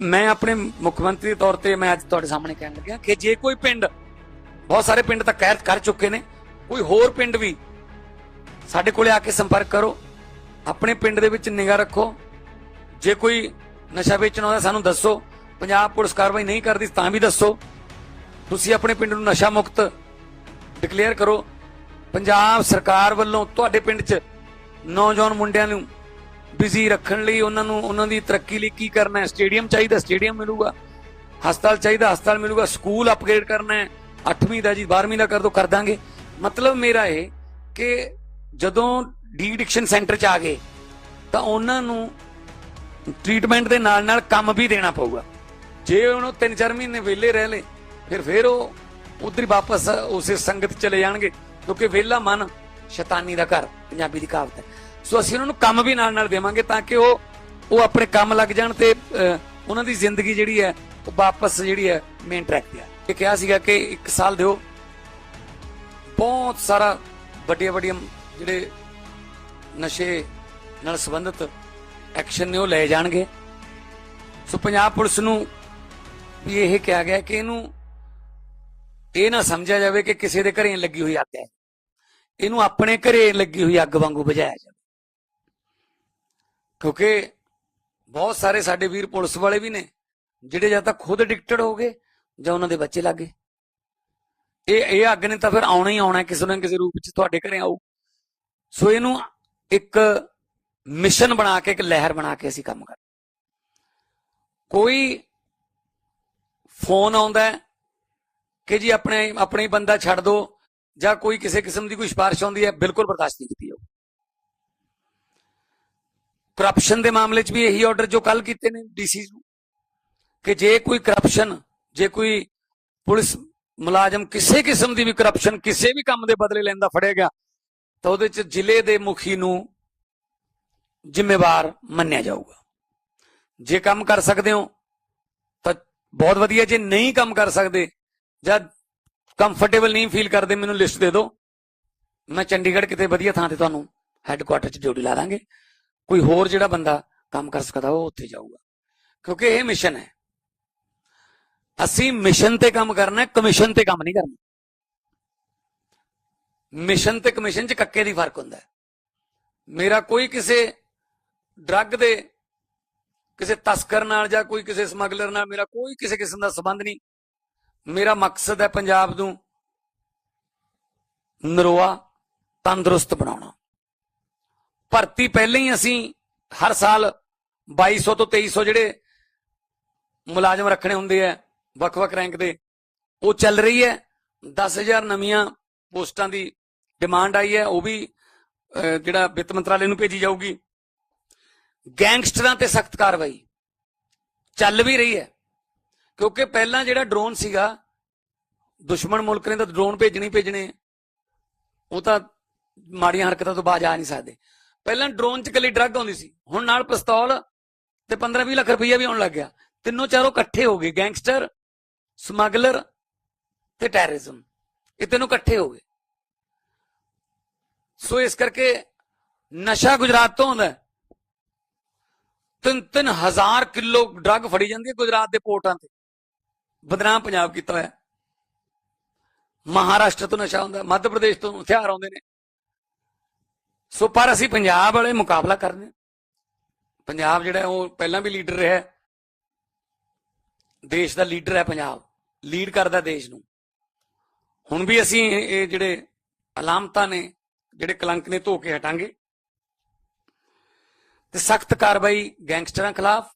ਮੈਂ ਆਪਣੇ ਮੁੱਖ ਮੰਤਰੀ ਦੇ ਤੌਰ ਤੇ ਮੈਂ ਅੱਜ ਤੁਹਾਡੇ ਸਾਹਮਣੇ ਕਹਿਣ ਲੱਗਿਆ ਕਿ ਜੇ ਕੋਈ ਪਿੰਡ, ਬਹੁਤ ਸਾਰੇ ਪਿੰਡ ਤਾਂ ਕਹਿਰ ਕਰ ਚੁੱਕੇ ਨੇ, ਕੋਈ ਹੋਰ ਪਿੰਡ ਵੀ ਸਾਡੇ ਕੋਲੇ ਆ ਕੇ ਸੰਪਰਕ ਕਰੋ, ਆਪਣੇ ਪਿੰਡ ਦੇ ਵਿੱਚ ਨਿਗਾਹ ਰੱਖੋ, ਜੇ ਕੋਈ ਨਸ਼ਾ ਵੇਚਣ ਆਉਂਦਾ ਸਾਨੂੰ ਦੱਸੋ, ਪੰਜਾਬ ਪੁਲਿਸ ਕਾਰਵਾਈ ਨਹੀਂ ਕਰਦੀ ਤਾਂ ਵੀ ਦੱਸੋ, ਤੁਸੀਂ ਆਪਣੇ ਪਿੰਡ ਨੂੰ ਨਸ਼ਾ ਮੁਕਤ ਡਿਕਲੇਅਰ ਕਰੋ, ਪੰਜਾਬ ਸਰਕਾਰ ਵੱਲੋਂ ਤੁਹਾਡੇ ਪਿੰਡ 'ਚ ਨੌਜਵਾਨ ਮੁੰਡਿਆਂ ਨੂੰ ਬਿਜ਼ੀ ਰੱਖਣ ਲਈ ਉਹਨਾਂ ਨੂੰ, ਉਹਨਾਂ ਦੀ ਤਰੱਕੀ ਲਈ ਕੀ ਕਰਨਾ ਹੈ? ਸਟੇਡੀਅਮ ਚਾਹੀਦਾ ਸਟੇਡੀਅਮ ਮਿਲੂਗਾ। ਹਸਪਤਾਲ ਚਾਹੀਦਾ, ਹਸਪਤਾਲ ਮਿਲੂਗਾ। ਸਕੂਲ ਅਪਗ੍ਰੇਡ ਕਰਨਾ ਹੈ। 8ਵੀਂ ਦਾ ਜੀ 12ਵੀਂ ਦਾ ਕਰ ਦੋ, ਕਰ ਦਾਂਗੇ। ਮਤਲਬ ਮੇਰਾ ਇਹ ਕਿ ਜਦੋਂ ਡੀ ਐਡਿਕਸ਼ਨ ਸੈਂਟਰ 'ਚ ਆ ਗਏ, ਤਾਂ ਉਹਨਾਂ ਨੂੰ ਟ੍ਰੀਟਮੈਂਟ ਦੇ ਨਾਲ ਨਾਲ ਕੰਮ ਵੀ ਦੇਣਾ ਪਊਗਾ। ਜੇ ਉਹਨੂੰ 3-4 ਮਹੀਨੇ ਵਿਹਲੇ ਰਹਿ ਲੇ ਫਿਰ ਫਿਰ ਉਹ ਉਧਰ ਹੀ ਵਾਪਸ ਉਸੇ ਸੰਗਤ ਚਲੇ ਜਾਣਗੇ, ਕਿਉਂਕਿ ਵਿਹਲਾ ਮਨ ਸ਼ੈਤਾਨੀ ਦਾ ਘਰ, ਪੰਜਾਬੀ ਦੀ ਕਹਾਵਤ ਹੈ। ਸੋ ਅਸੀਂ ਉਹਨਾਂ ਨੂੰ ਕੰਮ ਵੀ ਨਾਲ ਨਾਲ ਦੇਵਾਂਗੇ ਤਾਂ ਕਿ ਉਹ ਉਹ ਆਪਣੇ ਕੰਮ ਲੱਗ ਜਾਣ ਤੇ ਉਹਨਾਂ ਦੀ ਜ਼ਿੰਦਗੀ ਜਿਹੜੀ ਹੈ, ਉਹ ਵਾਪਸ ਜਿਹੜੀ ਹੈ ਮੇਨ ਟਰੈਕ ਤੇ ਆ। ਇਹ ਕਿਹਾ ਸੀਗਾ ਕਿ ਇੱਕ ਸਾਲ ਦਿਓ। ਬਹੁਤ ਸਾਰਾ ਵੱਡੀਆਂ ਵੱਡੀਆਂ ਜਿਹੜੇ ਨਸ਼ੇ ਨਾਲ ਸੰਬੰਧਿਤ ਐਕਸ਼ਨ ਨੇ ਉਹ ਲਏ ਜਾਣਗੇ। ਸੋ ਪੰਜਾਬ ਪੁਲਿਸ ਨੂੰ ਵੀ ਇਹ ਕਿਹਾ ਗਿਆ ਕਿ ਇਹਨੂੰ ਇਹ ਨਾ ਸਮਝਿਆ ਜਾਵੇ ਕਿ ਕਿਸੇ ਦੇ ਘਰੇ ਲੱਗੀ ਹੋਈ ਅੱਗ ਹੈ। ਇਹਨੂੰ ਆਪਣੇ ਘਰੇ ਲੱਗੀ ਹੋਈ ਅੱਗ ਵਾਂਗੂ ਬੁਝਾਇਆ ਜਾਵੇ। ਕਿਉਂਕਿ ਬਹੁਤ ਸਾਰੇ ਸਾਡੇ ਵੀਰ ਪੁਲਿਸ ਵਾਲੇ ਵੀ ਨੇ, ਜਿਹੜੇ ਜਾਂ ਤਾਂ ਖੁਦ ਐਡਿਕਟਡ ਹੋ ਗਏ ਜਾਂ ਉਹਨਾਂ ਦੇ ਬੱਚੇ ਲੱਗੇ ਇਹ ਇਹ ਅੱਗ ਨੇ ਤਾਂ ਫਿਰ ਆਉਣਾ ਹੀ ਆਉਣਾ, ਕਿਸੇ ਨਾ ਕਿਸੇ ਰੂਪ ਵਿੱਚ ਤੁਹਾਡੇ ਘਰੇ ਆਊ। ਸੋ ਇਹਨੂੰ ਇੱਕ ਮਿਸ਼ਨ ਬਣਾ ਕੇ, ਇੱਕ ਲਹਿਰ ਬਣਾ ਕੇ ਅਸੀਂ ਕੰਮ ਕਰ ਕੋਈ ਫੋਨ ਆਉਂਦਾ ਕਿ ਜੀ ਆਪਣੇ ਆਪਣੇ ਬੰਦਾ ਛੱਡ ਦੋ ਜਾਂ ਕੋਈ ਕਿਸੇ ਕਿਸਮ ਦੀ ਕੋਈ ਸਿਫਾਰਿਸ਼ ਆਉਂਦੀ ਹੈ, ਬਿਲਕੁਲ ਬਰਦਾਸ਼ਤ ਨਹੀਂ ਕੀਤੀ ਕਰਪਸ਼ਨ ਦੇ ਮਾਮਲੇ 'ਚ ਵੀ ਇਹੀ ਆਰਡਰ ਜੋ ਕੱਲ ਕੀਤੇ ਨੇ ਡੀਸੀ ਨੂੰ ਕਿ ਜੇ ਕੋਈ ਕਰਪਸ਼ਨ ਜੇ ਕੋਈ ਪੁਲਿਸ ਮੁਲਾਜ਼ਮ ਕਿਸੇ ਕਿਸਮ ਦੀ ਵੀ ਕਰਪਸ਼ਨ ਕਿਸੇ ਵੀ ਕੰਮ ਦੇ ਬਦਲੇ ਲੈਂਦਾ ਫੜਿਆ ਗਿਆ, ਤਾਂ ਉਹਦੇ 'ਚ ਜ਼ਿਲ੍ਹੇ ਦੇ ਮੁਖੀ ਨੂੰ ਜ਼ਿੰਮੇਵਾਰ ਮੰਨਿਆ ਜਾਊਗਾ। ਜੇ ਕੰਮ ਕਰ ਸਕਦੇ ਹੋ, ਤਾਂ ਬਹੁਤ ਵਧੀਆ। ਜੇ ਨਹੀਂ ਕੰਮ ਕਰ ਸਕਦੇ ਜਾਂ ਕੰਫਰਟੇਬਲ ਨਹੀਂ ਫੀਲ ਕਰਦੇ, ਮੈਨੂੰ ਲਿਸਟ ਦੇ ਦਿਓ। ਮੈਂ ਚੰਡੀਗੜ੍ਹ ਕਿਤੇ ਵਧੀਆ ਥਾਂ ਤੇ ਤੁਹਾਨੂੰ ਹੈੱਡਕੁਆਟਰ 'ਚ ਡਿਊਟੀ ਲਾ ਦਾਂਗੇ। ਕੋਈ ਹੋਰ ਜਿਹੜਾ ਬੰਦਾ ਕੰਮ ਕਰ ਸਕਦਾ, ਉਹ ਉੱਥੇ ਜਾਊਗਾ। ਕਿਉਂਕਿ ਇਹ ਮਿਸ਼ਨ ਹੈ। ਅਸੀਂ ਮਿਸ਼ਨ ਤੇ ਕੰਮ ਕਰਨਾ ਹੈ ਕਮਿਸ਼ਨ ਤੇ ਕੰਮ ਨਹੀਂ ਕਰਨਾ। ਮਿਸ਼ਨ ਤੇ ਕਮਿਸ਼ਨ 'ਚ ਕੱਕੇ ਦੀ ਫ਼ਰਕ ਹੁੰਦਾ ਹੈ। ਮੇਰਾ ਕੋਈ ਕਿਸੇ ਡਰੱਗ ਦੇ, ਕਿਸੇ ਤਸਕਰ ਨਾਲ ਜਾਂ ਕੋਈ ਕਿਸੇ ਸਮਗਲਰ ਨਾਲ ਮੇਰਾ ਕੋਈ ਕਿਸੇ ਕਿਸਮ ਦਾ ਸੰਬੰਧ ਨਹੀਂ। ਮੇਰਾ ਮਕਸਦ ਹੈ ਪੰਜਾਬ ਨੂੰ ਨਰੋਆ ਤੰਦਰੁਸਤ ਬਣਾਉਣਾ। ਭਰਤੀ ਪਹਿਲਾਂ ਹੀ ਅਸੀਂ ਹਰ ਸਾਲ 2200 ਤੋਂ 2300 ਜਿਹੜੇ ਮੁਲਾਜ਼ਮ ਰੱਖਣੇ ਹੁੰਦੇ ਆ ਵੱਖ-ਵੱਖ ਰੈਂਕ ਦੇ ਉਹ ਚੱਲ ਰਹੀ ਹੈ। 10000 ਨਵੀਆਂ ਪੋਸਟਾਂ ਦੀ ਡਿਮਾਂਡ ਆਈ ਹੈ ਉਹ ਵੀ ਅਹ, ਜਿਹੜਾ ਵਿੱਤ ਮੰਤਰਾਲੇ ਨੂੰ ਭੇਜੀ ਜਾਊਗੀ। ਗੈਂਗਸਟਰਾਂ ਤੇ ਸਖਤ ਕਾਰਵਾਈ ਚੱਲ ਵੀ ਰਹੀ ਹੈ ਕਿਉਂਕਿ ਪਹਿਲਾਂ ਜਿਹੜਾ ਡਰੋਨ ਸੀਗਾ ਦੁਸ਼ਮਣ ਮੁਲਕ ਨੇ ਤਾਂ ਡਰੋਨ ਭੇਜਣੇ ਭੇਜਣੇ ਉਹ ਤਾਂ ਮਾੜੀਆਂ ਹਰਕਤਾਂ ਤੋਂ ਬਾਜ ਆ ਨਹੀਂ ਸਕਦੇ। ਪਹਿਲਾਂ ਡਰੋਨ 'ਚ ਕੱਲੀ ਡਰੱਗ ਆਉਂਦੀ ਸੀ, ਹੁਣ ਨਾਲ ਪਿਸਤੌਲ ਤੇ 15-20 ਲੱਖ ਰੁਪਈਆ ਵੀ ਆਉਣ ਲੱਗ ਗਿਆ। ਤਿੰਨੋਂ ਚਾਰੋਂ ਇਕੱਠੇ ਹੋ ਗਏ, ਗੈਂਗਸਟਰ, ਸਮਗਲਰ ਤੇ ਟੈਰਰਿਜ਼ਮ ਇਹ ਤਿੰਨੋਂ ਇਕੱਠੇ ਹੋ ਗਏ। ਸੋ ਇਸ ਕਰਕੇ ਨਸ਼ਾ ਗੁਜਰਾਤ ਤੋਂ ਆਉਂਦਾ ਤਿੰਨ ਤਿੰਨ ਹਜ਼ਾਰ ਕਿਲੋ ਡਰੱਗ ਫੜੀ ਜਾਂਦੀ ਹੈ ਗੁਜਰਾਤ ਦੇ ਪੋਰਟਾਂ ਤੇ। ਬਦਨਾਮ ਪੰਜਾਬ ਕੀਤਾ ਹੋਇਆ ਮਹਾਰਾਸ਼ਟਰ ਤੋਂ ਨਸ਼ਾ ਹੁੰਦਾ ਮੱਧ ਪ੍ਰਦੇਸ਼ ਤੋਂ ਹਥਿਆਰ ਆਉਂਦੇ ਨੇ। ਸੋ ਪਰ ਅਸੀਂ ਪੰਜਾਬ ਵਾਲੇ ਮੁਕਾਬਲਾ ਕਰਨੇ ਹਾਂ। ਪੰਜਾਬ ਜਿਹੜਾ ਉਹ ਪਹਿਲਾਂ ਵੀ ਲੀਡਰ ਰਿਹਾ ਦੇਸ਼ ਦਾ ਲੀਡਰ ਹੈ ਪੰਜਾਬ। ਲੀਡ ਕਰਦਾ ਦੇਸ਼ ਨੂੰ। ਹੁਣ ਵੀ ਅਸੀਂ ਇਹ ਜਿਹੜੇ ਅਲਾਮਤਾਂ ਨੇ, ਜਿਹੜੇ ਕਲੰਕ ਨੇ, ਧੋ ਕੇ ਹਟਾਂਗੇ। ਤੇ ਸਖਤ ਕਾਰਵਾਈ ਗੈਂਗਸਟਰਾਂ ਖਿਲਾਫ,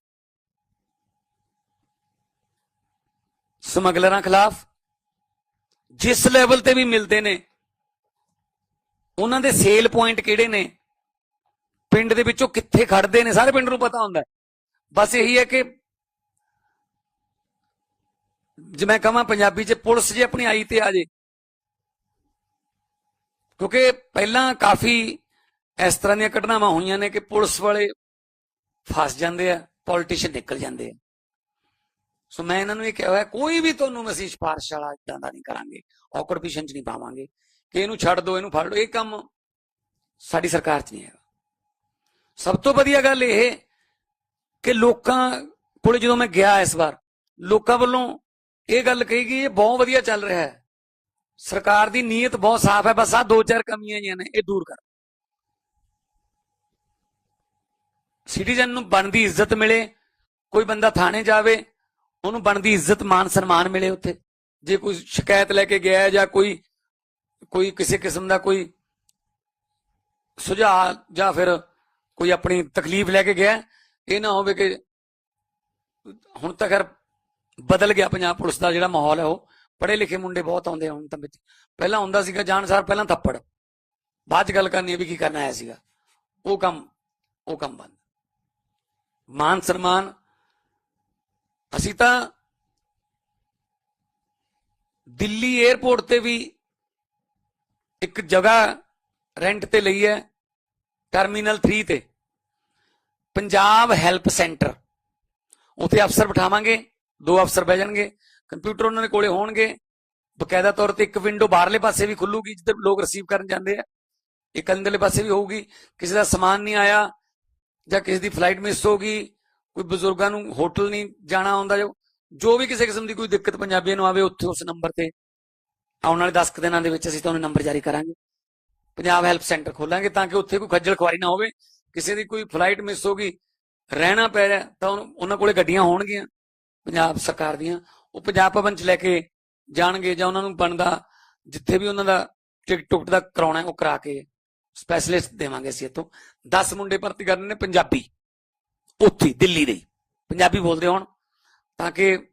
ਸਮਗਲਰਾਂ ਖਿਲਾਫ, ਜਿਸ ਲੈਵਲ ਤੇ ਵੀ ਮਿਲਦੇ ਨੇ ਉਹਨਾਂ ਦੇ ਸੇਲ ਪੁਆਇੰਟ ਕਿਹੜੇ ਨੇ? ਪਿੰਡ ਦੇ ਵਿੱਚੋਂ ਕਿੱਥੇ ਖੜਦੇ ਨੇ? ਸਾਰੇ ਪਿੰਡ ਨੂੰ ਪਤਾ ਹੁੰਦਾ ਬਸ ਇਹੀ ਹੈ ਕਿ ਜੇ ਮੈਂ ਕਹਾਂ ਪੰਜਾਬੀ 'ਚ ਪੁਲਿਸ ਜੇ ਆਪਣੀ ਆਈ ਤੇ ਆ ਜੇ। ਕਿਉਂਕਿ ਪਹਿਲਾਂ ਕਾਫੀ ਇਸ ਤਰ੍ਹਾਂ ਦੀਆਂ ਘਟਨਾਵਾਂ ਹੋਈਆਂ ਨੇ ਕਿ ਪੁਲਿਸ ਵਾਲੇ ਫਸ ਜਾਂਦੇ ਆ ਪੋਲੀਟੀਸ਼ੀਅਨ ਨਿਕਲ ਜਾਂਦੇ ਆ। ਸੋ ਮੈਂ ਇਹਨਾਂ ਨੂੰ ਇਹ ਕਿਹਾ ਹੋਇਆ, ਕੋਈ ਵੀ ਤੁਹਾਨੂੰ ਅਸੀਂ ਸਿਫਾਰਿਸ਼ ਵਾਲਾ ਇਦਾਂ ਦਾ ਨਹੀਂ ਕਰਾਂਗੇ ਆਕਰਪੀਸ਼ਨ 'ਚ ਨਹੀਂ ਪਾਵਾਂਗੇ। ਕਿ ਇਹਨੂੰ ਛੱਡ ਦਿਓ ਇਹਨੂੰ ਫੜ ਲਓ। ਇਹ ਕੰਮ ਸਾਡੀ ਸਰਕਾਰ 'ਚ ਨਹੀਂ ਹੈਗਾ। ਸਭ ਤੋਂ ਵਧੀਆ ਗੱਲ ਇਹ ਕਿ ਲੋਕਾਂ ਕੋਲ ਜਦੋਂ ਮੈਂ ਗਿਆ ਇਸ ਵਾਰ, ਲੋਕਾਂ ਵੱਲੋਂ ਇਹ ਗੱਲ ਕਹੀ ਗਈ, ਇਹ ਬਹੁਤ ਵਧੀਆ ਚੱਲ ਰਿਹਾ ਹੈ। ਸਰਕਾਰ ਦੀ ਨੀਅਤ ਬਹੁਤ ਸਾਫ਼ ਹੈ, ਬਸ ਆ ਦੋ ਚਾਰ ਕਮੀਆਂ ਜੀਆਂ ਨੇ, ਇਹ ਦੂਰ ਕਰ। ਸਿਟੀਜ਼ਨ ਨੂੰ ਬਣਦੀ ਇੱਜ਼ਤ ਮਿਲੇ, ਕੋਈ ਬੰਦਾ ਥਾਣੇ ਜਾਵੇ, ਉਹਨੂੰ ਬਣਦੀ ਇੱਜ਼ਤ, ਮਾਨ ਸਨਮਾਨ ਮਿਲੇ ਉੱਥੇ। ਜੇ ਕੋਈ ਸ਼ਿਕਾਇਤ ਲੈ ਕੇ ਗਿਆ ਜਾਂ ਕੋਈ ਕੋਈ ਕਿਸੇ ਕਿਸਮ ਦਾ ਕੋਈ ਸੁਝਾਅ ਜਾਂ ਫਿਰ ਕੋਈ ਆਪਣੀ ਤਕਲੀਫ ਲੈ ਕੇ ਗਿਆ, ਇਹ ਨਾ ਹੋਵੇ ਕਿ ਹੁਣ ਤਾਂ ਖੈਰ ਬਦਲ ਗਿਆ ਪੰਜਾਬ ਪੁਲਿਸ ਦਾ ਜਿਹੜਾ ਮਾਹੌਲ ਹੈ ਉਹ। ਪੜ੍ਹੇ ਲਿਖੇ ਮੁੰਡੇ ਬਹੁਤ ਆਉਂਦੇ ਹੁਣ ਤਾਂ ਵਿੱਚ। ਪਹਿਲਾਂ ਹੁੰਦਾ ਸੀਗਾ ਜਾਣ ਸਾਰ ਪਹਿਲਾਂ ਥੱਪੜ। ਬਾਅਦ ਚ ਗੱਲ ਕਰਨੀ ਹੈ ਵੀ ਕੀ ਕਰਨਾ ਆਇਆ ਸੀਗਾ। ਉਹ ਕੰਮ ਉਹ ਕੰਮ ਬੰਦ। ਮਾਨ ਸਨਮਾਨ। ਅਸੀਂ ਤਾਂ ਦਿੱਲੀ 에ਅਰਪੋਰਟ ਤੇ ਵੀ ਇੱਕ ਜਗ੍ਹਾ ਰੈਂਟ ਤੇ ਲਈ ਹੈ ਟਰਮੀਨਲ 3 ਤੇ। ਪੰਜਾਬ ਹੈਲਪ ਸੈਂਟਰ ਉੱਥੇ ਅਫਸਰ ਬਿਠਾਵਾਂਗੇ, ਦੋ ਅਫਸਰ ਬਹਿ ਜਾਣਗੇ ਕੰਪਿਊਟਰ ਉਹਨਾਂ ਦੇ ਕੋਲੇ ਹੋਣਗੇ। ਬਕਾਇਦਾ ਤੌਰ ਤੇ ਇੱਕ ਵਿੰਡੋ ਬਾਹਰਲੇ ਪਾਸੇ ਵੀ ਖੁੱਲੂਗੀ, ਜਿੱਧਰ ਲੋਕ ਰਿਸੀਵ ਕਰਨ ਜਾਂਦੇ ਆ। ਇੱਕ ਅੰਦਰਲੇ ਪਾਸੇ ਵੀ ਹੋਊਗੀ, ਕਿਸੇ ਦਾ ਸਮਾਨ ਨਹੀਂ ਆਇਆ, ਜਾਂ ਕਿਸੇ ਦੀ ਫਲਾਈਟ ਮਿਸ ਹੋ ਗਈ, ਕੋਈ ਬਜ਼ੁਰਗਾਂ ਨੂੰ ਹੋਟਲ ਨਹੀਂ ਜਾਣਾ ਆਉਂਦਾ, ਜੋ ਜੋ ਵੀ ਕਿਸੇ ਕਿਸਮ ਦੀ ਕੋਈ ਦਿੱਕਤ ਪੰਜਾਬੀਆਂ ਨੂੰ ਆਵੇ, ਉੱਥੇ ਉਸ ਨੰਬਰ ਤੇ ਆਉਣ ਵਾਲੇ 10 ਕੁ ਦਿਨਾਂ ਦੇ ਵਿੱਚ ਅਸੀਂ ਤੁਹਾਨੂੰ ਨੰਬਰ ਜਾਰੀ ਕਰਾਂਗੇ। ਪੰਜਾਬ ਹੈਲਪ ਸੈਂਟਰ ਖੋਲਾਂਗੇ ਤਾਂ ਕਿ ਉੱਥੇ ਕੋਈ ਖੱਜਲ ਖੁਆਰੀ ਨਾ ਹੋਵੇ, ਕਿਸੇ ਦੀ ਕੋਈ ਫਲਾਈਟ ਮਿਸ ਹੋ ਗਈ, ਰਹਿਣਾ ਪੈ ਰਿਹਾ, ਤਾਂ ਉਹਨੂੰ- ਉਹਨਾਂ ਕੋਲੇ ਗੱਡੀਆਂ ਹੋਣਗੀਆਂ, ਪੰਜਾਬ ਸਰਕਾਰ ਦੀਆਂ। ਉਹ ਪੰਜਾਬ ਭਵਨ ਚ ਲੈ ਕੇ ਜਾਣਗੇ ਜਾਂ ਉਹਨਾਂ ਨੂੰ ਬਣਦਾ, ਜਿੱਥੇ ਵੀ ਉਹਨਾਂ ਦਾ ਟਿਕਟ ਟੁਕਟ ਦਾ ਕਰਾਉਣਾ, ਉਹ ਕਰਾ ਕੇ ਸਪੈਸ਼ਲਿਸਟ ਦੇਵਾਂਗੇ ਅਸੀਂ ਇੱਥੋਂ। 10 ਮੁੰਡੇ ਭਰਤੀ ਕਰਨੇ ਨੇ ਪੰਜਾਬੀ। ਉੱਥੇ, ਦਿੱਲੀ ਦੇ ਪੰਜਾਬੀ ਬੋਲਦੇ ਹੋਣ, ਤਾਂ ਕਿ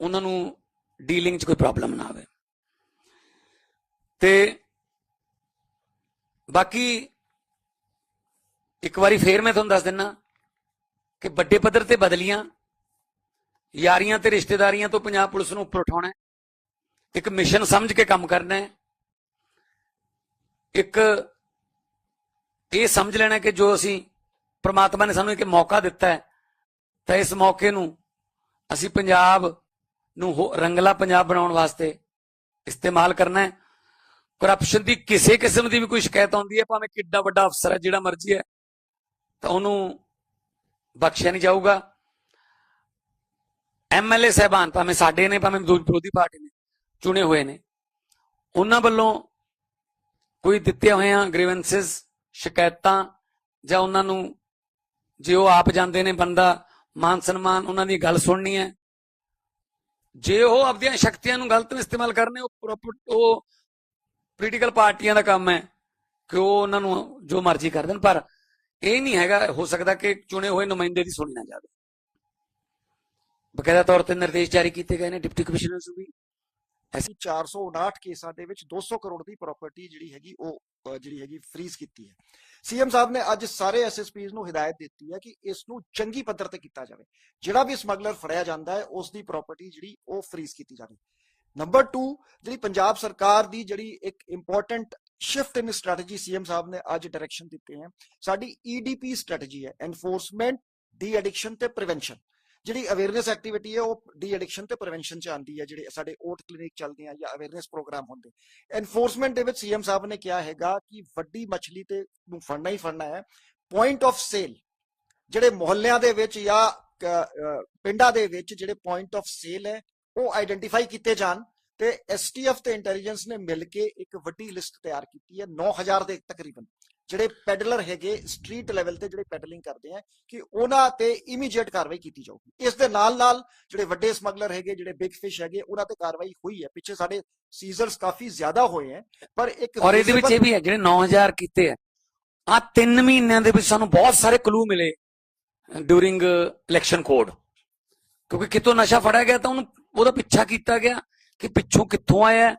ਉਹਨਾਂ ਨੂੰ ਡੀਲਿੰਗ 'ਚ ਕੋਈ ਪ੍ਰੋਬਲਮ ਨਾ ਆਵੇ। ਤੇ ਬਾਕੀ ਇੱਕ ਵਾਰੀ ਫੇਰ ਮੈਂ ਤੁਹਾਨੂੰ ਦੱਸ ਦਿੰਨਾ ਕਿ ਵੱਡੇ ਪੱਧਰ ਤੇ ਬਦਲੀਆਂ, ਯਾਰੀਆਂ ਤੇ ਰਿਸ਼ਤੇਦਾਰੀਆਂ ਤੋਂ ਪੰਜਾਬ ਪੁਲਿਸ ਨੂੰ ਉੱਪਰ ਉਠਾਉਣਾ ਇੱਕ ਮਿਸ਼ਨ ਸਮਝ ਕੇ ਕੰਮ ਕਰਨਾ ਹੈ, ਇੱਕ ਇਹ ਸਮਝ ਲੈਣਾ ਕਿ ਜੋ ਅਸੀਂ ਪ੍ਰਮਾਤਮਾ ਨੇ ਸਾਨੂੰ ਇੱਕ ਮੌਕਾ ਦਿੱਤਾ ਹੈ, ਤਾਂ ਇਸ ਮੌਕੇ ਨੂੰ ਅਸੀਂ ਪੰਜਾਬ ਨੂੰ ਹੋ- ਰੰਗਲਾ ਪੰਜਾਬ ਬਣਾਉਣ ਵਾਸਤੇ ਇਸਤੇਮਾਲ ਕਰਨਾ ਹੈ। ਕਰਪਸ਼ਨ ਦੀ ਕਿਸੇ ਕਿਸਮ ਦੀ ਵੀ ਕੋਈ ਸ਼ਿਕਾਇਤ ਆਉਂਦੀ ਹੈ, ਭਾਵੇਂ ਕਿੱਡਾ ਵੱਡਾ ਅਫਸਰ ਹੈ, ਜਿਹੜਾ ਮਰਜ਼ੀ ਹੈ, ਤਾਂ ਉਹਨੂੰ ਬਖਸ਼ਿਆ ਨਹੀਂ ਜਾਊਗਾ। ਐਮਐਲਏ ਸਹਿਬਾਨ ਭਾਵੇਂ ਸਾਡੇ ਨੇ, ਭਾਵੇਂ ਵਿਰੋਧੀ ਪਾਰਟੀ ਨੇ, ਚੁਣੇ ਹੋਏ ਨੇ, ਉਹਨਾਂ ਵੱਲੋਂ ਕੋਈ ਦਿੱਤੇ ਹੋਈਆਂ ਗ੍ਰੀਵੈਂਸਸ ਸ਼ਿਕਾਇਤਾਂ, ਜਾਂ ਉਹਨਾਂ ਨੂੰ ਜੇ ਉਹ ਆਪ ਜਾਂਦੇ ਨੇ, ਬੰਦਾ ਮਾਨ ਸਨਮਾਨ ਉਹਨਾਂ ਦੀ ਗੱਲ ਸੁਣਨੀ ਹੈ, ਜੇ ਉਹ ਆਪਣੀਆਂ ਸ਼ਕਤੀਆਂ ਨੂੰ ਗਲਤ ਇਸਤੇਮਾਲ ਕਰਨੇ ਉਹ ਪ੍ਰੋਪ- ਉਹ ਪੋਲੀਟੀਕਲ ਪਾਰਟੀਆਂ ਦਾ ਕੰਮ ਹੈ। ਕਿ ਉਹ ਉਹਨਾਂ ਨੂੰ ਜੋ ਮਰਜ਼ੀ ਕਰ ਦੇਣ, ਪਰ ਇਹ ਨਹੀਂ ਹੈਗਾ, ਹੋ ਸਕਦਾ ਕਿ ਚੁਣੇ ਹੋਏ ਨੁਮਾਇੰਦੇ ਦੀ ਸੁਣੀ ਨਾ ਜਾਵੇ। ਬਕਾਇਦਾ ਤੌਰ ਤੇ ਨਿਰਦੇਸ਼ ਜਾਰੀ ਕੀਤੇ ਗਏ ਨੇ, ਡਿਪਟੀ ਕਮਿਸ਼ਨਰ ਨੂੰ ਵੀ। ਅਸੀਂ 459 ਕੇਸਾਂ ਦੇ ਵਿੱਚ 200 ਕਰੋੜ ਦੀ ਪ੍ਰਾਪਰਟੀ ਜਿਹੜੀ ਹੈਗੀ, ਉਹ ਜਿਹੜੀ ਹੈਗੀ ਫ੍ਰੀਜ਼ ਕੀਤੀ ਹੈ। ਸੀਐਮ ਸਾਹਿਬ ਨੇ ਅੱਜ ਸਾਰੇ ਐਸਐਸਪੀਜ਼ ਨੂੰ ਹਦਾਇਤ ਦਿੱਤੀ ਹੈ ਕਿ ਇਸ ਨੂੰ ਚੰਗੀ ਪੱਧਰ ਤੇ ਕੀਤਾ ਜਾਵੇ। ਜਿਹੜਾ ਵੀ ਸਮਗਲਰ ਫੜਿਆ ਜਾਂਦਾ ਹੈ, ਉਸ ਦੀ ਪ੍ਰਾਪਰਟੀ ਜਿਹੜੀ, ਉਹ ਫ੍ਰੀਜ਼ ਕੀਤੀ ਜਾਵੇ। ਨੰਬਰ 2 ਜਿਹੜੀ ਪੰਜਾਬ ਸਰਕਾਰ ਦੀ ਜਿਹੜੀ ਇੱਕ important shift in strategy CM ਸਾਹਿਬ ਨੇ ਅੱਜ ਡਾਇਰੈਕਸ਼ਨ ਦਿੱਤੇ ਹੈ, ਸਾਡੀ ਈਡੀਪੀ ਸਟ੍ਰੈਟਜੀ ਹੈ ਐਨਫੋਰਸਮੈਂਟ ਡੀ ਐਡਿਕਸ਼ਨ ਤੇ ਪ੍ਰੀਵੈਂਸ਼ਨ ਜਿਹੜੀ ਅਵੇਅਰਨੈਸ ਐਕਟੀਵਿਟੀ ਹੈ, ਉਹ ਡੀ ਐਡਿਕਸ਼ਨ ਤੇ ਪ੍ਰੀਵੈਂਸ਼ਨ ਚ ਆਉਂਦੀ ਹੈ, ਜਿਹੜੇ ਸਾਡੇ ਓਟ ਕਲੀਨਿਕ ਚੱਲਦੇ ਆ ਜਾਂ ਅਵੇਅਰਨੈਸ ਪ੍ਰੋਗਰਾਮ ਹੁੰਦੇ। ਐਨਫੋਰਸਮੈਂਟ ਦੇ ਵਿੱਚ ਸੀਐਮ ਸਾਹਿਬ ਨੇ ਕਿਹਾ ਹੈਗਾ ਕਿ ਵੱਡੀ ਮੱਛਲੀ ਤੇ ਨੂੰ ਫੜਨਾ ਹੀ ਫੜਨਾ ਹੈ। ਪੁਆਇੰਟ ਆਫ ਸੇਲ ਜਿਹੜੇ ਮੁਹੱਲਿਆਂ ਦੇ ਵਿੱਚ ਜਾਂ ਪਿੰਡਾਂ ਦੇ ਵਿੱਚ ਜਿਹੜੇ ਪੁਆਇੰਟ ਆਫ ਸੇਲ ਹੈ ਉਹ ਆਈਡੈਂਟੀਫਾਈ ਕੀਤੇ ਜਾਣ ਤੇ ਐਸਟੀਐਫ ਤੇ ਇੰਟੈਲੀਜੈਂਸ ਨੇ ਮਿਲ ਕੇ ਇੱਕ ਵੱਡੀ ਲਿਸਟ ਤਿਆਰ ਕੀਤੀ ਹੈ 9000 ਦੇ ਤਕਰੀਬਨ। ਜਿਹੜੇ ਪੈਡਲਰ ਹੈਗੇ ਸਟਰੀਟ ਲੈਵਲ ਤੇ ਜਿਹੜੇ ਪੈਡਲਿੰਗ ਕਰਦੇ ਆ ਕਿ ਉਹਨਾਂ ਤੇ ਇਮੀਡੀਏਟ ਕਾਰਵਾਈ ਕੀਤੀ ਜਾਊਗੀ। ਇਸ ਦੇ ਨਾਲ ਨਾਲ ਜਿਹੜੇ ਵੱਡੇ ਸਮਗਲਰ ਹੈਗੇ ਜਿਹੜੇ ਬਿਗ ਫਿਸ਼ ਹੈਗੇ ਉਹਨਾਂ ਤੇ ਕਾਰਵਾਈ ਹੋਈ ਹੈ। ਪਿੱਛੇ ਸਾਡੇ ਸੀਜ਼ਰਸ ਕਾਫੀ ਜ਼ਿਆਦਾ ਹੋਏ ਹੈ ਪਰ ਇੱਕ ਔਰ ਇਹਦੇ ਵਿੱਚ ਇਹ ਵੀ ਹੈ ਜਿਹੜੇ 9000 ਕੀਤੇ ਆ ਆ 3 ਮਹੀਨਿਆਂ ਦੇ ਵਿੱਚ ਸਾਨੂੰ ਬਹੁਤ ਸਾਰੇ ਕਲੂ ਮਿਲੇ ਡਿਊਰਿੰਗ ਇਲੈਕਸ਼ਨ ਕੋਡ ਕਿਉਂਕਿ ਕਿਤੋਂ ਨਸ਼ਾ ਫੜਿਆ ਗਿਆ ਤਾਂ ਉਹਨੂੰ ਉਹਦਾ ਪਿੱਛਾ ਕੀਤਾ ਗਿਆ ਕਿ ਪਿੱਛੋਂ ਕਿੱਥੋਂ ਆਇਆ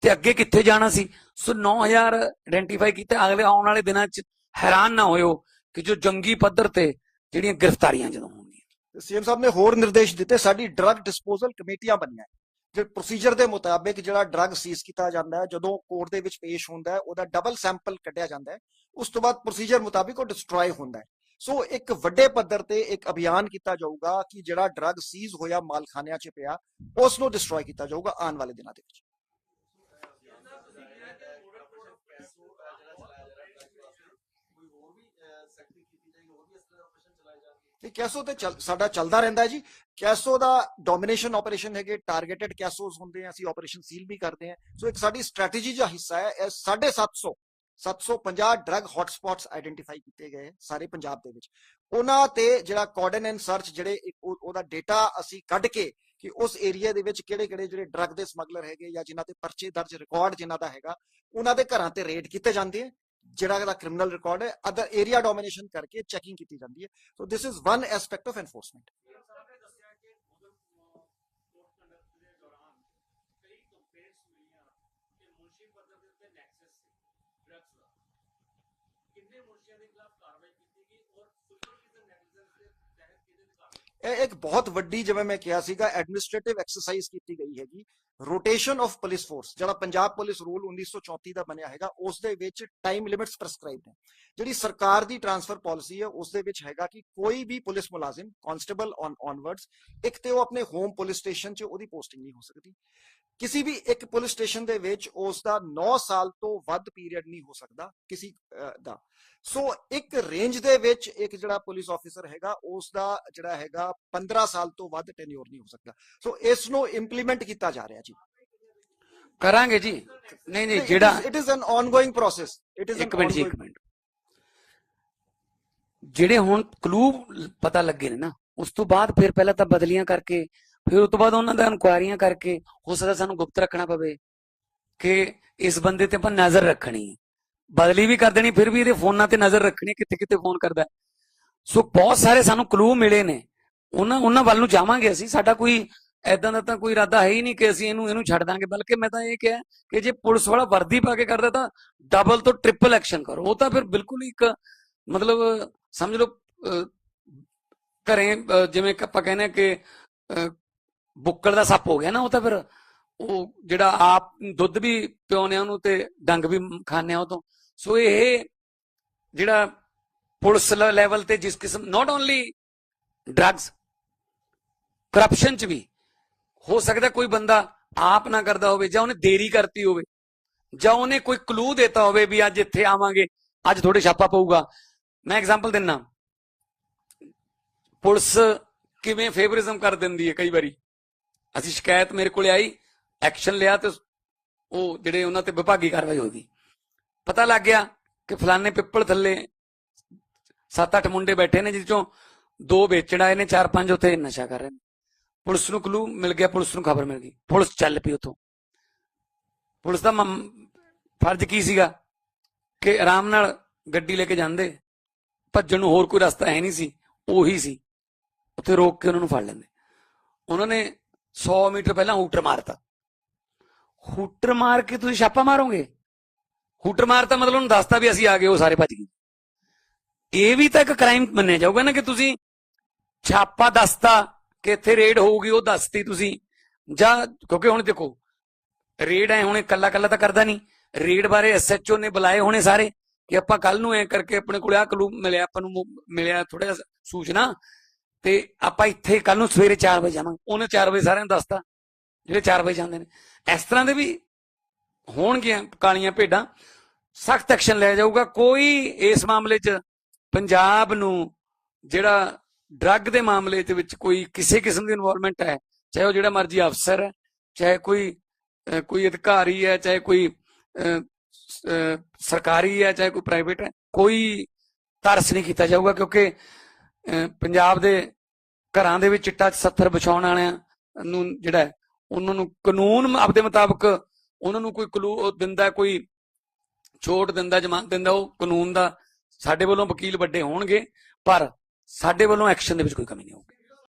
ਤੇ ਅੱਗੇ ਕਿੱਥੇ ਜਾਣਾ ਸੀ। ਸੋ 9000 ਆਇਡੈਂਟੀਫਾਈ ਕੀਤਾ, ਅਗਲੇ ਆਉਣ ਵਾਲੇ ਦਿਨਾਂ 'ਚ ਹੈਰਾਨ ਨਾ ਹੋਇਓ ਕਿ ਜੋ ਜੰਗੀ ਪੱਧਰ ਤੇ ਜਿਹੜੀਆਂ ਗ੍ਰਿਫਤਾਰੀਆਂ ਜਦੋਂ ਹੋਣਗੀਆਂ। ਸੀਐਮ ਸਾਹਿਬ ਨੇ ਹੋਰ ਨਿਰਦੇਸ਼ ਦਿੱਤੇ, ਸਾਡੀ ਡਰੱਗ ਡਿਸਪੋਜ਼ਲ ਕਮੇਟੀਆਂ ਬਣੀਆਂ ਜੇ ਪ੍ਰੋਸੀਜਰ ਦੇ ਮੁਤਾਬਿਕ ਜਿਹੜਾ ਡਰੱਗ ਸੀਜ਼ ਕੀਤਾ ਜਾਂਦਾ ਹੈ, ਜਦੋਂ ਕੋਰਟ ਦੇ ਵਿੱਚ ਪੇਸ਼ ਹੁੰਦਾ ਹੈ, ਉਹਦਾ ਡਬਲ ਸੈਂਪਲ ਕੱਢਿਆ ਜਾਂਦਾ ਹੈ। ਉਸ ਤੋਂ ਬਾਅਦ ਪ੍ਰੋਸੀਜਰ ਮੁਤਾਬਿਕ ਉਹ ਡਿਸਟਰੋਏ ਹੁੰਦਾ ਹੈ। ਸੋ ਇੱਕ ਵੱਡੇ ਪੱਧਰ ਤੇ ਇੱਕ ਅਭਿਆਨ ਕੀਤਾ ਜਾਊਗਾ ਕਿ ਜਿਹੜਾ ਡਰੱਗ ਸੀਜ਼ ਹੋਇਆ ਮਾਲਖਾਨਿਆਂ 'ਚ ਪਿਆ ਉਸ ਨੂੰ ਡਿਸਟਰੋਏ ਕੀਤਾ ਜਾਊਗਾ ਆਉਣ ਵਾਲੇ ਦਿਨਾਂ ਦੇ ਵਿੱਚ। ਇਹ ਕੈਸੋ ਤੇ ਚੱਲ- ਸਾਡਾ ਚੱਲਦਾ ਰਹਿੰਦਾ ਹੈ ਜੀ। ਕੈਸੋ ਦਾ ਡੋਮੀਨੇਸ਼ਨ ਆਪਰੇਸ਼ਨ ਹੈਗੇ ਟਾਰਗੇਟਡ ਕੈਸੋਸ ਹੁੰਦੇ ਆ, ਅਸੀਂ ਆਪਰੇਸ਼ਨ ਸੀਲ ਵੀ ਕਰਦੇ ਆ। ਸੋ ਇੱਕ ਸਾਡੀ ਸਟ੍ਰੈਟਜੀ ਦਾ ਹਿੱਸਾ ਹੈ, ਇਹ 750 750 ਡਰੱਗ ਹੌਟਸਪੌਟਸ ਆਈਡੈਂਟੀਫਾਈ ਕੀਤੇ ਗਏ ਸਾਰੇ ਪੰਜਾਬ ਦੇ ਵਿੱਚ। ਉਹਨਾਂ ਤੇ ਜਿਹੜਾ ਕੋਡਨ ਐਂਡ ਸਰਚ ਜਿਹੜੇ ਉਹਦਾ ਡਾਟਾ ਅਸੀਂ ਕੱਢ ਕੇ ਕਿ ਉਸ ਏਰੀਆ ਦੇ ਵਿੱਚ ਕਿਹੜੇ ਕਿਹੜੇ ਜਿਹੜੇ ਡਰੱਗ ਦੇ ਸਮਗਲਰ ਹੈਗੇ ਜਾਂ ਜਿਨ੍ਹਾਂ ਤੇ ਪਰਚੇ ਦਰਜ ਰਿਕਾਰਡ ਜਿਨ੍ਹਾਂ ਦਾ ਹੈਗਾ, ਉਹਨਾਂ ਦੇ ਘਰਾਂ ਤੇ ਰੇਡ ਕੀਤੇ ਜਾਂਦੇ ਆ, ਜਿਹੜਾ ਇਹਦਾ ਕ੍ਰਿਮੀਨਲ ਰਿਕਾਰਡ ਹੈ। ਅਦਰ ਏਰੀਆ ਡੋਮੀਨੇਸ਼ਨ ਕਰਕੇ ਚੈਕਿੰਗ ਕੀਤੀ ਜਾਂਦੀ ਹੈ। So this is one aspect of enforcement ਇਹ ਇੱਕ ਬਹੁਤ ਵੱਡੀ ਜਿਵੇਂ ਮੈਂ ਕਿਹਾ ਸੀਗਾ ਐਡਮਿਨਿਸਟ੍ਰੇਟਿਵ ਐਕਸਰਸਾਈਜ਼ ਕੀਤੀ ਗਈ ਹੈਗੀ। ਰੋਟੇਸ਼ਨ ਆਫ ਪੁਲਿਸ ਫੋਰਸ ਜਿਹੜਾ ਪੰਜਾਬ ਪੁਲਿਸ ਰੂਲ 1934 ਦਾ ਬਣਿਆ ਹੈਗਾ ਉਸ ਦੇ ਵਿੱਚ ਟਾਈਮ ਲਿਮਿਟਸ ਪ੍ਰਸਕ੍ਰਾਈਬਡ ਹੈ ਜਿਹੜੀ ਸਰਕਾਰ ਦੀ ਟਰਾਂਸਫਰ ਪਾਲਿਸੀ ਹੈ ਉਸ ਦੇ ਵਿੱਚ ਹੈਗਾ ਕਿ ਕੋਈ ਵੀ ਪੁਲਿਸ ਮੁਲਾਜ਼ਮ ਕਾਂਸਟੇਬਲ ਔਨ ਔਨਵਰਡਸ ਇੱਕ ਤੇ ਉਹ ਆਪਣੇ ਹੋਮ ਪੁਲਿਸ ਸਟੇਸ਼ਨ 'ਚ ਉਹਦੀ ਪੋਸਟਿੰਗ ਨਹੀਂ ਹੋ ਸਕਦੀ। ਕਿਸੇ ਵੀ ਇੱਕ ਪੁਲਿਸ ਸਟੇਸ਼ਨ ਦੇ ਵਿੱਚ ਉਸ ਦਾ 9 ਸਾਲ ਤੋਂ ਵੱਧ ਪੀਰੀਅਡ ਨਹੀਂ ਹੋ ਸਕਦਾ ਕਿਸੇ ਦਾ। ਸੋ ਇੱਕ ਰੇਂਜ ਦੇ ਵਿੱਚ ਇੱਕ ਜਿਹੜਾ ਪੁਲਿਸ ਆਫੀਸਰ ਹੈਗਾ ਉਸ ਦਾ ਜਿਹੜਾ ਹੈਗਾ 15 ਸਾਲ ਤੋਂ ਵੱਧ ਟੈਨਿਓਰ ਨਹੀਂ ਹੋ ਸਕਦਾ। ਸੋ ਇਸ ਨੂੰ ਇੰਪਲੀਮੈਂਟ ਕੀਤਾ ਜਾ ਰਿਹਾ ਜੀ। ਕਰਾਂਗੇ ਜੀ। ਨਹੀਂ ਨਹੀਂ ਜਿਹੜਾ it is an ongoing process it is ਇੱਕ ਮਿੰਟ ਜੀ ਇੱਕ ਮਿੰਟ। ਜਿਹੜੇ ਹੁਣ ਕਲੂ ਪਤਾ ਲੱਗੇ ਨੇ ਨਾ ਉਸ ਤੋਂ ਬਾਅਦ ਫਿਰ ਪਹਿਲਾਂ ਤਾਂ ਬਦਲੀਆਂ ਕਰਕੇ ਫਿਰ ਉਸ ਤੋਂ ਬਾਅਦ ਉਹਨਾਂ ਦਾ ਇਨਕੁਆਇਰੀਆਂ ਕਰਕੇ ਹੋ ਸਕਦਾ ਸਾਨੂੰ ਗੁਪਤ ਰੱਖਣਾ ਪਵੇ ਕਿ ਇਸ ਬੰਦੇ ਤੇ ਆਪਾਂ ਨਜ਼ਰ ਰੱਖਣੀ ਹੈ। ਬਦਲੀ ਵੀ ਕਰ ਦੇਣੀ, ਫਿਰ ਵੀ ਇਹਦੇ ਫੋਨਾਂ ਤੇ ਨਜ਼ਰ ਰੱਖਣੀ ਕਿੱਥੇ ਕਿੱਥੇ ਫੋਨ ਕਰਦਾ ਸੋ ਬਹੁਤ ਸਾਰੇ ਸਾਨੂੰ ਕਲੂ ਮਿਲੇ ਨੇ। ਉਹਨਾਂ ਉਹਨਾਂ ਵੱਲ ਨੂੰ ਜਾਵਾਂਗੇ ਅਸੀਂ। ਸਾਡਾ ਕੋਈ ਐਦਾਂ ਦਾ ਤਾਂ ਕੋਈ ਇਰਾਦਾ ਹੈ ਹੀ ਨਹੀਂ ਕਿ ਅਸੀਂ ਇਹਨੂੰ ਇਹਨੂੰ ਛੱਡ ਦਾਂਗੇ। ਬਲਕਿ ਮੈਂ ਤਾਂ ਇਹ ਕਿਹਾ ਕਿ ਜੇ ਪੁਲਿਸ ਵਾਲਾ ਵਰਦੀ ਪਾ ਕੇ ਕਰਦਾ ਤਾਂ ਡਬਲ ਤੋਂ ਟ੍ਰਿਪਲ ਐਕਸ਼ਨ ਕਰੋ। ਉਹ ਤਾਂ ਫਿਰ ਬਿਲਕੁਲ ਹੀ ਇੱਕ, ਮਤਲਬ, ਸਮਝ ਲਓ ਘਰੇ ਜਿਵੇਂ ਆਪਾਂ ਕਹਿੰਦੇ ਆ ਕਿ ਬੁੱਕਲ ਦਾ ਸੱਪ ਹੋ ਗਿਆ ਨਾ ਉਹ ਤਾਂ ਫਿਰ ਉਹ ਜਿਹੜਾ ਆਪ ਦੁੱਧ ਵੀ ਪਿਉਨੇ ਆ ਉਹਨੂੰ ਤੇ ਡੰਗ ਵੀ ਖਾਣੇ ਆ ਉਹ ਤੋਂ ਸੋ ਇਹ ਜਿਹੜਾ ਪੁਲਿਸ ਲੈਵਲ ਤੇ ਜਿਸ ਕਿਸਮ ਨਾਟ ਓਨਲੀ ਡਰੱਗਸ ਕਰਪਸ਼ਨ ਚ ਵੀ ਹੋ ਸਕਦਾ ਕੋਈ ਬੰਦਾ ਆਪ ਨਾ ਕਰਦਾ ਹੋਵੇ ਜਾਂ ਉਹਨੇ ਦੇਰੀ ਕਰਤੀ ਹੋਵੇ ਜਾਂ ਉਹਨੇ ਕੋਈ ਕਲੂ ਦਿੱਤਾ ਹੋਵੇ ਵੀ ਅੱਜ ਇੱਥੇ ਆਵਾਂਗੇ, ਅੱਜ ਥੋੜੇ ਛਾਪਾ ਪਊਗਾ। ਮੈਂ ਐਗਜ਼ਾਮਪਲ ਦਿੰਨਾ। ਪੁਲਿਸ ਕਿਵੇਂ ਫੇਵਰਿਜ਼ਮ ਕਰ ਦਿੰਦੀ ਹੈ ਕਈ ਵਾਰੀ? ਅਸੀਂ ਸ਼ਿਕਾਇਤ ਮੇਰੇ ਕੋਲੇ ਆਈ ਐਕਸ਼ਨ ਲਿਆ ਤੇ ਉਹ ਜਿਹੜੇ ਉਹਨਾਂ ਤੇ ਵਿਭਾਗੀ ਕਾਰਵਾਈ ਹੋ ਗਈ ਪਤਾ ਲੱਗ ਗਿਆ ਕਿ ਫਲਾਣੇ ਪਿੱਪਲ ਥੱਲੇ ਸੱਤ ਅੱਠ ਮੁੰਡੇ ਬੈਠੇ ਨੇ, ਜਿਸ ਚੋਂ ਦੋ ਵੇਚਣ ਆਏ ਨੇ, ਚਾਰ ਪੰਜ ਉੱਥੇ ਨਸ਼ਾ ਕਰ ਰਹੇ ਨੇ। ਪੁਲਿਸ ਨੂੰ ਕਲੂ ਮਿਲ ਗਿਆ, ਪੁਲਿਸ ਨੂੰ ਖਬਰ ਮਿਲ ਗਈ। ਪੁਲਿਸ ਚੱਲ ਪਈ ਉੱਥੋਂ। ਪੁਲਿਸ ਦਾ ਫਰਜ਼ ਕੀ ਸੀਗਾ? ਕਿ ਆਰਾਮ ਨਾਲ ਗੱਡੀ ਲੈ ਕੇ ਜਾਂਦੇ, ਭੱਜਣ ਨੂੰ ਹੋਰ ਕੋਈ ਰਸਤਾ ਹੈ ਨਹੀਂ ਸੀ, ਉਹੀ ਸੀ। ਉੱਥੇ ਰੋਕ ਕੇ ਉਹਨਾਂ ਨੂੰ ਫੜ ਲੈਂਦੇ। ਉਹਨਾਂ ਨੇ 100 ਮੀਟਰ ਪਹਿਲਾਂ ਹੂਟਰ ਮਾਰਤਾ। ਹੂਟਰ ਮਾਰ ਕੇ ਤੁਸੀਂ ਛਾਪਾ ਮਾਰੋਗੇ? ਹੂਟਰ ਮਾਰਤਾ ਮਤਲਬ ਉਹਨੂੰ ਦੱਸਤਾ ਵੀ ਅਸੀਂ ਆ ਗਏ, ਉਹ ਸਾਰੇ ਭੱਜ ਗਏ। ਇਹ ਵੀ ਤਾਂ ਇੱਕ ਕ੍ਰਾਈਮ ਮੰਨਿਆ ਜਾਊਗਾ ਨਾ ਕਿ ਤੁਸੀਂ ਛਾਪਾ ਦੱਸਤਾ ਕਿ ਇੱਥੇ ਰੇਡ ਹੋਊਗੀ, ਉਹ ਦੱਸਤੀ ਤੁਸੀਂ। ਜਾਂ ਕਿਉਂਕਿ ਹੁਣ ਦੇਖੋ ਰੇਡ ਐ ਹੁਣੇ ਇਕੱਲਾ ਕੱਲਾ ਤਾਂ ਕਰਦਾ ਨਹੀਂ। ਰੇਡ ਬਾਰੇ ਐਸਐਚਓ ਨੇ ਬੁਲਾਏ ਹੋਣੇ ਸਾਰੇ ਕਿ ਆਪਾਂ ਕੱਲ ਨੂੰ ਐ ਕਰਕੇ ਆਪਣੇ ਕੋਲ ਆ ਕਲੂ ਮਿਲਿਆ, ਆਪਾਂ ਨੂੰ ਮਿਲਿਆ ਥੋੜਾ ਸੂਚਨਾ। ਤੇ ਆਪਾਂ ਇੱਥੇ ਕੱਲ ਨੂੰ ਸਵੇਰੇ 4 ਵਜੇ ਜਾਵਾਂਗੇ। ਉਹਨੇ 4 ਵਜੇ ਸਾਰਿਆਂ ਨੂੰ ਦੱਸਤਾ, ਜਿਹੜੇ 4 ਵਜੇ ਜਾਂਦੇ ਨੇ। ਇਸ ਤਰ੍ਹਾਂ ਦੇ ਵੀ ਹੋਣਗੀਆਂ ਕਾਲੀਆਂ ਭੇਡਾਂ। ਸਖਤ ਐਕਸ਼ਨ ਲਿਆ ਜਾਊਗਾ। ਕੋਈ ਇਸ ਮਾਮਲੇ 'ਚ ਪੰਜਾਬ ਨੂੰ ਜਿਹੜਾ ਡਰੱਗ ਦੇ ਮਾਮਲੇ ਦੇ ਵਿੱਚ ਕੋਈ ਕਿਸੇ ਕਿਸਮ ਦੀ ਇਨਵੋਲਵਮੈਂਟ ਹੈ, ਚਾਹੇ ਉਹ ਜਿਹੜਾ ਮਰਜ਼ੀ ਅਫਸਰ ਹੈ, ਚਾਹੇ ਕੋਈ ਕੋਈ ਅਧਿਕਾਰੀ ਹੈ, ਚਾਹੇ ਕੋਈ ਸਰਕਾਰੀ ਹੈ, ਚਾਹੇ ਕੋਈ ਪ੍ਰਾਈਵੇਟ ਹੈ, ਕੋਈ ਤਰਸ ਨਹੀਂ ਕੀਤਾ ਜਾਊਗਾ, ਕਿਉਂਕਿ ਪੰਜਾਬ ਦੇ ਘਰਾਂ ਦੇ ਵਿੱਚ ਚਿੱਟਾ 70 ਵਿਛਾਉਣ ਵਾਲਿਆਂ ਨੂੰ ਜਿਹੜਾ ਉਹਨਾਂ ਨੂੰ ਕਾਨੂੰਨ ਆਪਦੇ ਮੁਤਾਬਕ ਉਹਨਾਂ ਨੂੰ ਕੋਈ ਕਲੂ ਦਿੰਦਾ, ਕੋਈ ਛੋਟ ਦਿੰਦਾ, ਜ਼ਮਾਨਤ ਦਿੰਦਾ, ਉਹ ਕਾਨੂੰਨ ਦਾ ਸਾਡੇ ਵੱਲੋਂ ਵਕੀਲ ਵੱਡੇ ਹੋਣਗੇ, ਪਰ ਸਾਡੇ ਵੱਲੋਂ ਐਕਸ਼ਨ ਦੇ ਵਿੱਚ ਕੋਈ ਕਮੀ ਨਹੀਂ ਹੋਊਗੀ।